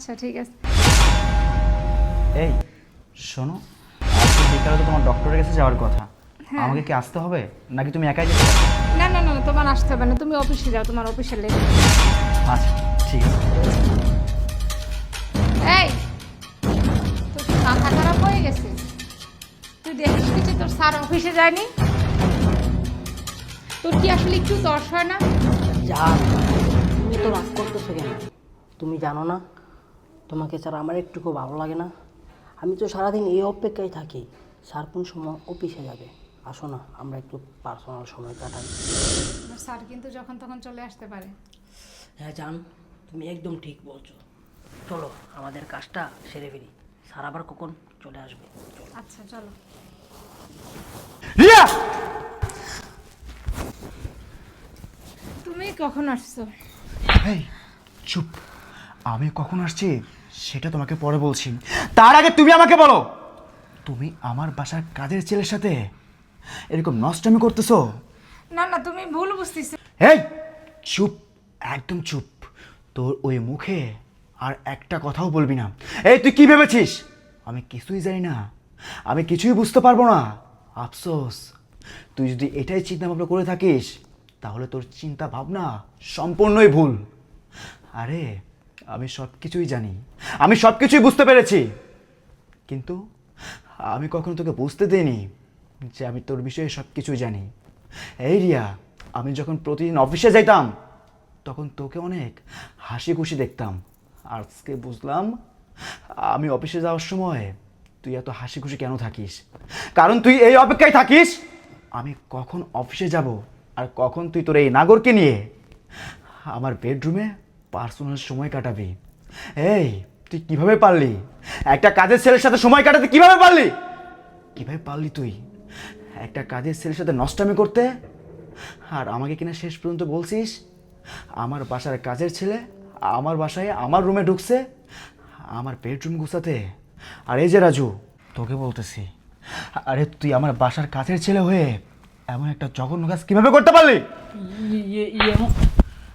আচ্ছা ঠিক আছে। এই শোনো আজকে বিকালে তো তোমার ডক্টরের কাছে যাওয়ার কথা। হ্যাঁ। আমাকে কি আসতে হবে? নাকি তুমি একাই যেতে পারবে? না না না না, তোমার আসতে হবে না। তুমি অফিসে যাও তোমার অফিসে লেট আচ্ছা ঠিক আছে। এই তোর কি মাথা খারাপ হয়ে গেছে? তুই দেখিস কিছু তোর স্যার অফিসে যায়নি? তোর কি আসলে একটু দর্শ হয় না? যা তুমি তো রাগ করতেছো কেন? তুমি জানো না তোমাকে স্যার আমার একটুকু ভালো লাগে না। আমি তো সারাদিন এই অপেক্ষায় থাকি স্যার কোন সময় অফিসে যাবে? আসো না আমরা একটু পার্সোনাল সময় কাটাই। স্যার কিন্তু যখন তখন চলে আসতে পারে। হ্যাঁ জান তুমি একদম ঠিক বলছো। চলো আমাদের কাজটা সেরে ফেলি। স্যার আবার কখন চলে আসবে? আচ্ছা চলো। রিয়া! তুমি কখন আসছো? এই চুপ। আমি কখন আসছি? সেটা তোমাকে পরে বলছি। তার আগে তুমি আমাকে বলো। তুমি আমার বাসার কাজের ছেলের সাথে এরকম নষ্টামি করতেছো? না না তুমি ভুল বুঝতেছো। এই চুপ একদম চুপ। তোর ওই মুখে আর একটা কথাও বলবি না। এই তুই কি ভেবেছিস? আমি কিছুই জানি না। আমি কিছুই বুঝতে পারব না। আফসোস। তুই যদি এটাই চিন্তা ভাবনা করে থাকিস তাহলে তোর চিন্তা ভাবনা সম্পূর্ণই ভুল। আরে আমি সব কিছুই জানি। আমি সব কিছুই বুঝতে পেরেছি। কিন্তু আমি কখনো তোকে বুঝতে দিইনি যে আমি তোর বিষয়ে সব কিছুই জানি। এই রিয়া, আমি যখন প্রতিদিন অফিসে যাইতাম, তখন তোকে অনেক হাসি খুশি দেখতাম। আজকে বুঝলাম, আমি অফিসে যাওয়ার সময় তুই এত হাসি খুশি কেন থাকিস? কারণ তুই এই অপেক্ষায় থাকিস, আমি কখন অফিসে যাব আর কখন তুই তোর এই নাগরকে নিয়ে আমার বেডরুমে পার্সোনাল সময় কাটাবি। এই তুই কীভাবে পারলি? একটা কাজের ছেলের সাথে সময় কাটাতে কীভাবে পারলি? কীভাবে পারলি তুই? একটা কাজের ছেলের সাথে নষ্টামি করতে? আর আমাকে কিনা শেষ পর্যন্ত বলছিস? আমার বাসার কাজের ছেলে আমার বাসায় আমার রুমে ঢুকছে। আমার বেডরুম গুছাতে। আর এই যে রাজু তোকে বলতেছি। আরে তুই আমার বাসার কাজের ছেলে হয়ে এমন একটা জঘন্য কাজ কীভাবে করতে পারলি? ইয়ে ইয়ে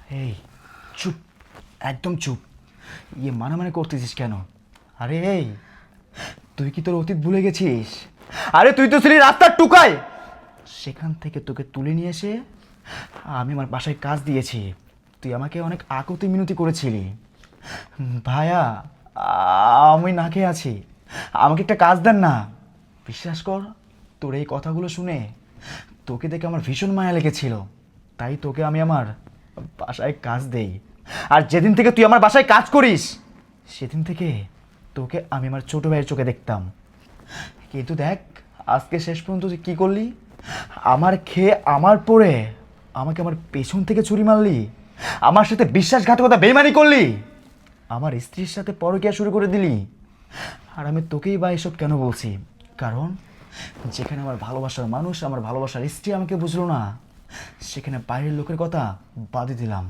এই চুপ একদম চুপ। ইয়ে মানামানি করতেছিস কেন? আরে এই, তুই কি তোর অতীত ভুলে গেছিস? আরে তুই তো ছিলি রাস্তার টুকায় সেখান থেকে তোকে তুলে নিয়ে এসে আমি আমার বাসায় কাজ দিয়েছি। তুই আমাকে অনেক আকতি মিনতি করেছিলি। ভাইয়া আ- আমি না খেয়ে আছি। আমাকে একটা কাজ দেন না। বিশ্বাস কর, তোর এই কথাগুলো শুনে তোকে দেখে আমার ভীষণ মায়া লেগেছিল। তাই তোকে আমি আমার বাসায় কাজ দেই। আর যেদিন থেকে তুই আমার বাসায় কাজ করিস, সেদিন থেকে তোকে আমি আমার ছোট ভাইয়ের চোখে দেখতাম। কিন্তু দেখ, আজকে শেষ পর্যন্ত তুই কী করলি? আমার খেয়ে আমার পরে আমাকে আমার পেছন থেকে ছুরি মারলি। আমার সাথে বিশ্বাসঘাতকতা, বেইমানি করলি। আমার স্ত্রীর সাথে পরকিয়া শুরু করে দিলি। আর আমি তোকেই বা এসব কেন বলছি? কারণ যেখানে আমার ভালোবাসার মানুষ, আমার ভালোবাসার স্ত্রী আমাকে বুঝলো না, সেখানে বাইরের লোকের কথা বাদই দিলাম।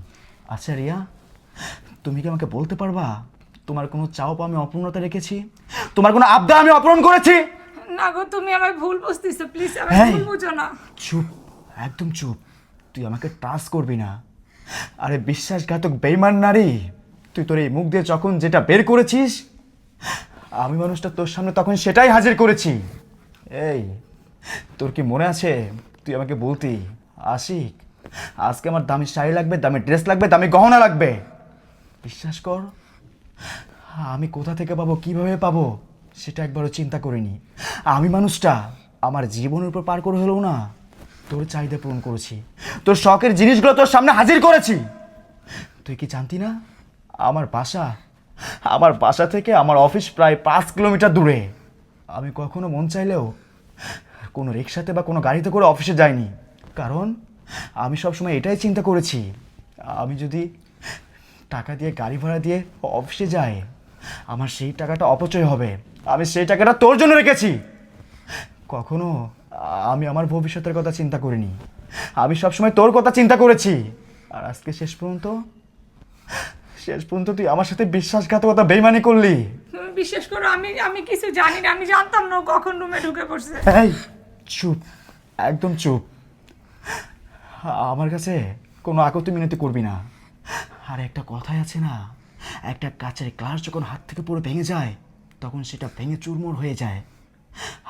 আচ্ছা রিয়া তুমি কি আমাকে বলতে পারবা? তোমার কোনো চাওয়া আমি অপূর্ণতা রেখেছি? তোমার কোনো আবদা আমি অপূরণ করেছি? না গো তুমি আমার ভুল বুঝতেছো প্লিজ এই! ভুল বুঝো না। চুপ একদম চুপ। তুই আমাকে ট্রাস করবি না। আরে বিশ্বাসঘাতক বেইমান নারী তুই তোর এই মুখ দিয়ে যখন যেটা বের করেছিস আমি মানুষটা তোর সামনে তখন সেটাই হাজির করেছি। এই তোর কি মনে আছে? তুই আমাকে বলতি আশিক আজকে আমার দামি শাড়ি লাগবে, দামি ড্রেস লাগবে, দামি গহনা লাগবে। বিশ্বাস কর, আমি কোথা থেকে পাবো, কীভাবে পাবো, সেটা একবারও চিন্তা করিনি। আমি মানুষটা, আমার জীবনের উপর পার করে হলেও না, তোর চাহিদা পূরণ করেছি। তোর শখের জিনিসগুলো তোর সামনে হাজির করেছি। তুই কি জানতি না, আমার বাসা আমার বাসা থেকে আমার অফিস প্রায় পাঁচ কিলোমিটার দূরে। আমি কখনো মন চাইলেও কোনো রিক্সাতে বা কোনো গাড়িতে করে অফিসে যাইনি। কারণ আমি সবসময় এটাই চিন্তা করেছি। আমি যদি টাকা দিয়ে গাড়ি ভাড়া দিয়ে অফিসে যাই আমার সেই টাকাটা অপচয় হবে। আমি সেই টাকাটা তোর জন্য রেখেছি। কখনো আমি আমার ভবিষ্যতের কথা চিন্তা করিনি। আমি সবসময় তোর কথা চিন্তা করেছি। আর আজকে শেষ পর্যন্ত শেষ পর্যন্ত তুই আমার সাথে বিশ্বাসঘাতকতা বেইমানি করলি। তুমি বিশ্বাস করো আমি আমি কিছু জানি না আমি জানতাম না কখন রুমে ঢুকে পড়ছে। এই চুপ একদম চুপ। আমার কাছে কোনো আকতি মিনতি করবি না। আর একটা কথাই আছে না, একটা কাচের গ্লাস যখন হাত থেকে পুরো ভেঙে যায়, তখন সেটা ভেঙে চুরমুর হয়ে যায়।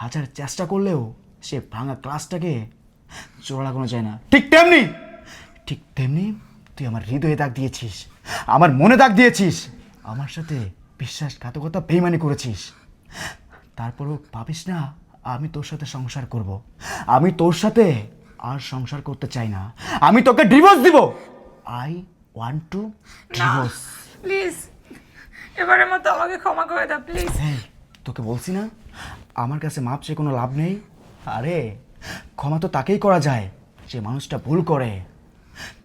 হাজার চেষ্টা করলেও সে ভাঙা গ্লাসটাকে জোড়া লাগানো যায় না। ঠিক তেমনি ঠিক তেমনি তুই আমার হৃদয়ে দাগ দিয়েছিস, আমার মনে দাগ দিয়েছিস, আমার সাথে বিশ্বাসঘাতকতা বেইমানি করেছিস। তারপরও ভাবিস না, আমি তোর সাথে সংসার করব। আমি তোর সাথে আর সংসার করতে চাই না। আমি তোকে ডিভোর্স দিব। I want to divorce please এবারের মতো আমাকে ক্ষমা করে দাও প্লিজ তোকে বলছি না? আমার কাছে মাপ চেয়ে কোনো লাভ নেই। আরে ক্ষমা তো তাকেই করা যায় যে মানুষটা ভুল করে।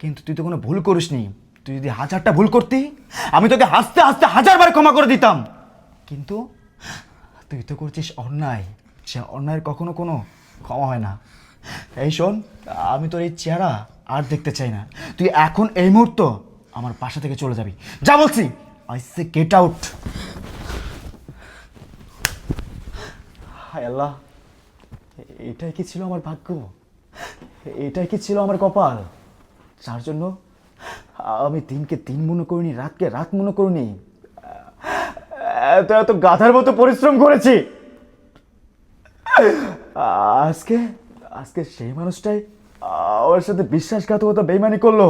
কিন্তু তুই তো কোনো ভুল করিসনি। তুই যদি হাজারটা ভুল করতি আমি তোকে হাসতে হাসতে হাজারবার ক্ষমা করে দিতাম। কিন্তু তুই তো করছিস অন্যায় সে অন্যায়ের কখনো কোনো ক্ষমা হয় না। এই শোন, আমি তোর এই চেহারা আর দেখতে চাই না। তুই এখন এই মুহূর্ত আমার বাসা থেকে চলে যাবি। যা বলছি আই সে গেট আউট হায় আল্লাহ, এটাই কি ছিল আমার ভাগ্য? এটাই কি ছিল আমার কপাল? যার জন্য আমি দিনকে দিন মনে করিনি, রাতকে রাত মনে করিনি। এত এত গাধার মতো পরিশ্রম করেছি। আজকে আজকে সেই মানুষটাই ওর সাথে বিশ্বাসঘাতকতা বেইমানি করল।